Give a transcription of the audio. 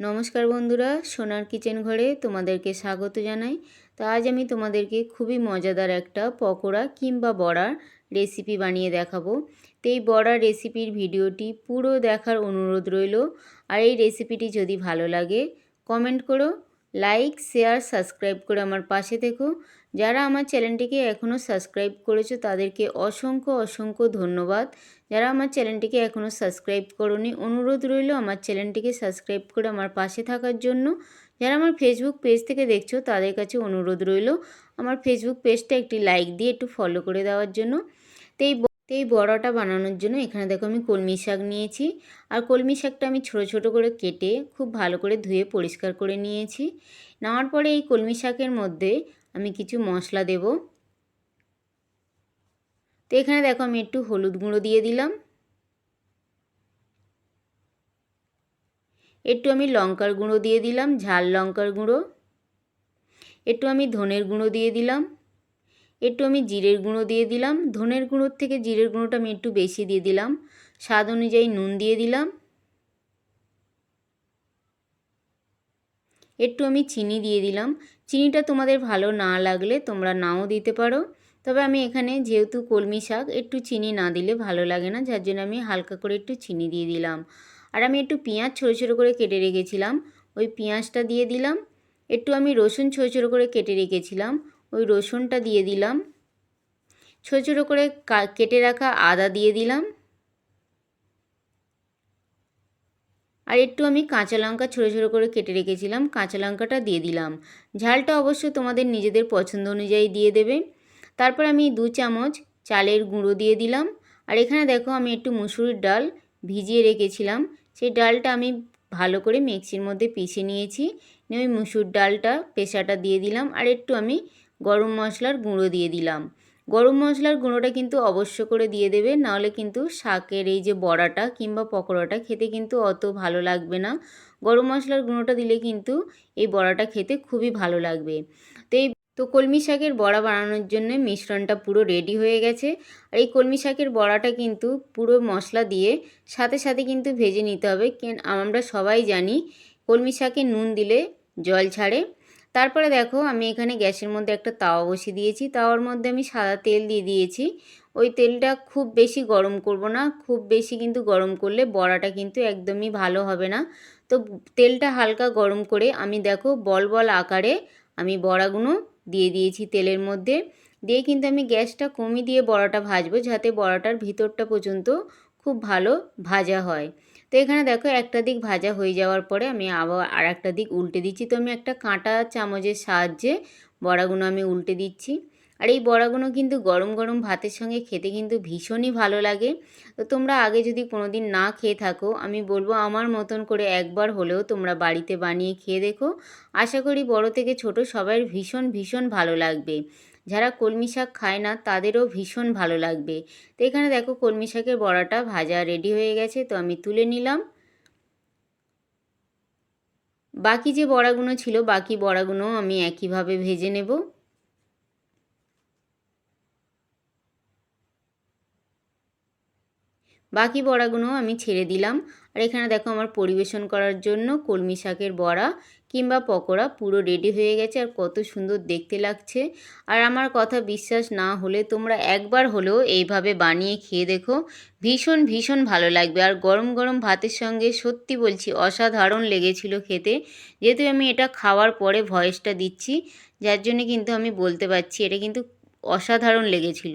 নমস্কার বন্ধুরা, সোনার কিচেন ঘরে তোমাদেরকে স্বাগত জানাই। তো আজ আমি তোমাদেরকে খুবই মজাদার একটা পকোড়া কিংবা বড়ার রেসিপি বানিয়ে দেখাবো। তো এই বড়ার রেসিপির ভিডিওটি পুরো দেখার অনুরোধ রইল। আর এই রেসিপিটি যদি ভালো লাগে কমেন্ট করো। লাইক শেয়ার সাবস্ক্রাইব করে আমার পাশে থেকো যারা আমার চ্যানেলটিকে এখনও সাবস্ক্রাইব করেছ, তাদেরকে অসংখ্য অসংখ্য ধন্যবাদ। যারা আমার চ্যানেলটিকে এখনও সাবস্ক্রাইব করনি, অনুরোধ রইল আমার চ্যানেলটিকে সাবস্ক্রাইব করে আমার পাশে থাকার জন্য। যারা আমার ফেসবুক পেজ থেকে দেখছ, তাদের কাছে অনুরোধ রইল আমার ফেসবুক পেজটা একটি লাইক দিয়ে একটু ফলো করে দেওয়ার জন্য। তো এই তো এই বড়াটা বানানোর জন্য এখানে দেখো আমি কলমি শাক নিয়েছি। আর কলমি শাকটা আমি ছোট ছোট করে কেটে খুব ভালো করে ধুয়ে পরিষ্কার করে নিয়েছি। নেওয়ার পরে এই কলমি শাকের মধ্যে আমি কিছু মশলা দেব। তো এখানে দেখো আমি একটু হলুদ গুঁড়ো দিয়ে দিলাম। একটু আমি লঙ্কার গুঁড়ো দিয়ে দিলাম, ঝাল লঙ্কার গুঁড়ো। একটু আমি ধনের গুঁড়ো দিয়ে দিলাম। একটু আমি জিরের গুঁড়ো দিয়ে দিলাম। ধনের গুঁড়োর থেকে জিরের গুঁড়োটা আমি একটু বেশি দিয়ে দিলাম। স্বাদ অনুযায়ী নুন দিয়ে দিলাম। একটু আমি চিনি দিয়ে দিলাম। চিনিটা তোমাদের ভালো না লাগলে তোমরা নাও দিতে পারো। তবে আমি এখানে যেহেতু কলমি শাক, একটু চিনি না দিলে ভালো লাগে না, যার জন্য আমি হালকা করে একটু চিনি দিয়ে দিলাম। আর আমি একটু পেঁয়াজ ছোটো ছোটো করে কেটে রেখেছিলাম। ওই পেঁয়াজটা দিয়ে দিলাম। একটু আমি রসুন ছোটো ছোটো করে কেটে রেখেছিলাম। ওই রসুনটা দিয়ে দিলাম। ছোটো ছোটো করে কেটে রাখা আদা দিয়ে দিলাম। আর একটু আমি কাঁচা লঙ্কা ছোটো ছোটো করে কেটে রেখেছিলাম, কাঁচা লঙ্কাটা দিয়ে দিলাম। ঝালটা অবশ্য তোমাদের নিজেদের পছন্দ অনুযায়ী দিয়ে দেবে। তারপর আমি দু চামচ চালের গুঁড়ো দিয়ে দিলাম। আর এখানে দেখো আমি একটু মুসুরির ডাল ভিজিয়ে রেখেছিলাম। সেই ডালটা আমি ভালো করে মিক্সির মধ্যে পিষে নিয়েছি। নিয়ে ওই মুসুর ডালটা পেশাটা দিয়ে দিলাম। আর একটু আমি গরম মশলার গুঁড়ো দিয়ে দিলাম। গরম মশলার গুঁড়োটা কিন্তু অবশ্য করে দিয়ে দেবে, নাহলে কিন্তু শাকের এই যে বড়াটা কিংবা পকোড়াটা খেতে কিন্তু অত ভালো লাগবে না। গরম মশলার গুঁড়োটা দিলে কিন্তু এই বড়াটা খেতে খুবই ভালো লাগবে। তো এই তো কলমি শাকের বড়া বানানোর জন্য মিশ্রণটা পুরো রেডি হয়ে গেছে। আর এই কলমি শাকের বড়াটা কিন্তু পুরো মশলা দিয়ে সাথে সাথে কিন্তু ভেজে নিতে হবে। কেন আমরা সবাই জানি কলমি শাকে নুন দিলে জল ছাড়ে তারপরে দেখো আমি এখানে গ্যাসের মধ্যে একটা তাওয়া বসিয়ে দিয়েছি। তাওয়ার মধ্যে আমি সাদা তেল দিয়ে দিয়েছি। ওই তেলটা খুব বেশি গরম করব না, খুব বেশি কিন্তু গরম করলে বড়াটা কিন্তু একদমই ভালো হবে না। তো তেলটা হালকা গরম করে আমি দেখো বল বল আকারে আমি বড়াগুলো দিয়ে দিয়েছি তেলের মধ্যে। দিয়ে কিন্তু আমি গ্যাসটা কমিয়ে দিয়ে বড়াটা ভাজবো যাতে বড়াটার ভিতরটা পর্যন্ত খুব ভালো ভাজা হয়। তো এখানে দেখো একটা দিক ভাজা হয়ে যাওয়ার পরে আমি আবার আর একটা দিক উল্টে দিচ্ছি। তো আমি একটা কাঁটা চামচের সাহায্যে বড়াগুলো আমি উল্টে দিচ্ছি। আর এই বড়াগুলো কিন্তু গরম গরম ভাতের সঙ্গে খেতে কিন্তু ভীষণই ভালো লাগে। তো তোমরা আগে যদি কোনো দিন না খেয়ে থাকো, আমি বলব আমার মতন করে একবার হলেও তোমরা বাড়িতে বানিয়ে খেয়ে দেখো। আশা করি বড় থেকে ছোট সবাই ভীষণ ভীষণ ভালো লাগবে। যারা কলমি শাক খায় না, তাদেরও ভীষণ ভালো লাগবে। তো এখানে দেখো কলমি শাকের বড়াটা ভাজা রেডি হয়ে গেছে, তো আমি তুলে নিলাম। বাকি যে বড়াগুলো ছিল, বাকি বড়াগুলো আমি একইভাবে ভেজে নেব। বাকি বড়াগুলো আমি ছেড়ে দিলাম। আর এখানে দেখো আমার পরিবেশন করার জন্য কলমি শাকের বড়া কিংবা পকোড়া পুরো রেডি হয়ে গেছে আর কত সুন্দর দেখতে লাগছে। আর আমার কথা বিশ্বাস না হলে তোমরা একবার হলেও এইভাবে বানিয়ে খেয়ে দেখো। ভীষণ ভীষণ ভালো লাগবে। আর গরম গরম ভাতের সঙ্গে সত্যি বলছি অসাধারণ লেগেছিল খেতে। যেহেতু আমি এটা খাওয়ার পরে ভয়েসটা দিচ্ছি, যার জন্য কিন্তু আমি বলতে পারছি এটা কিন্তু অসাধারণ লেগেছিল।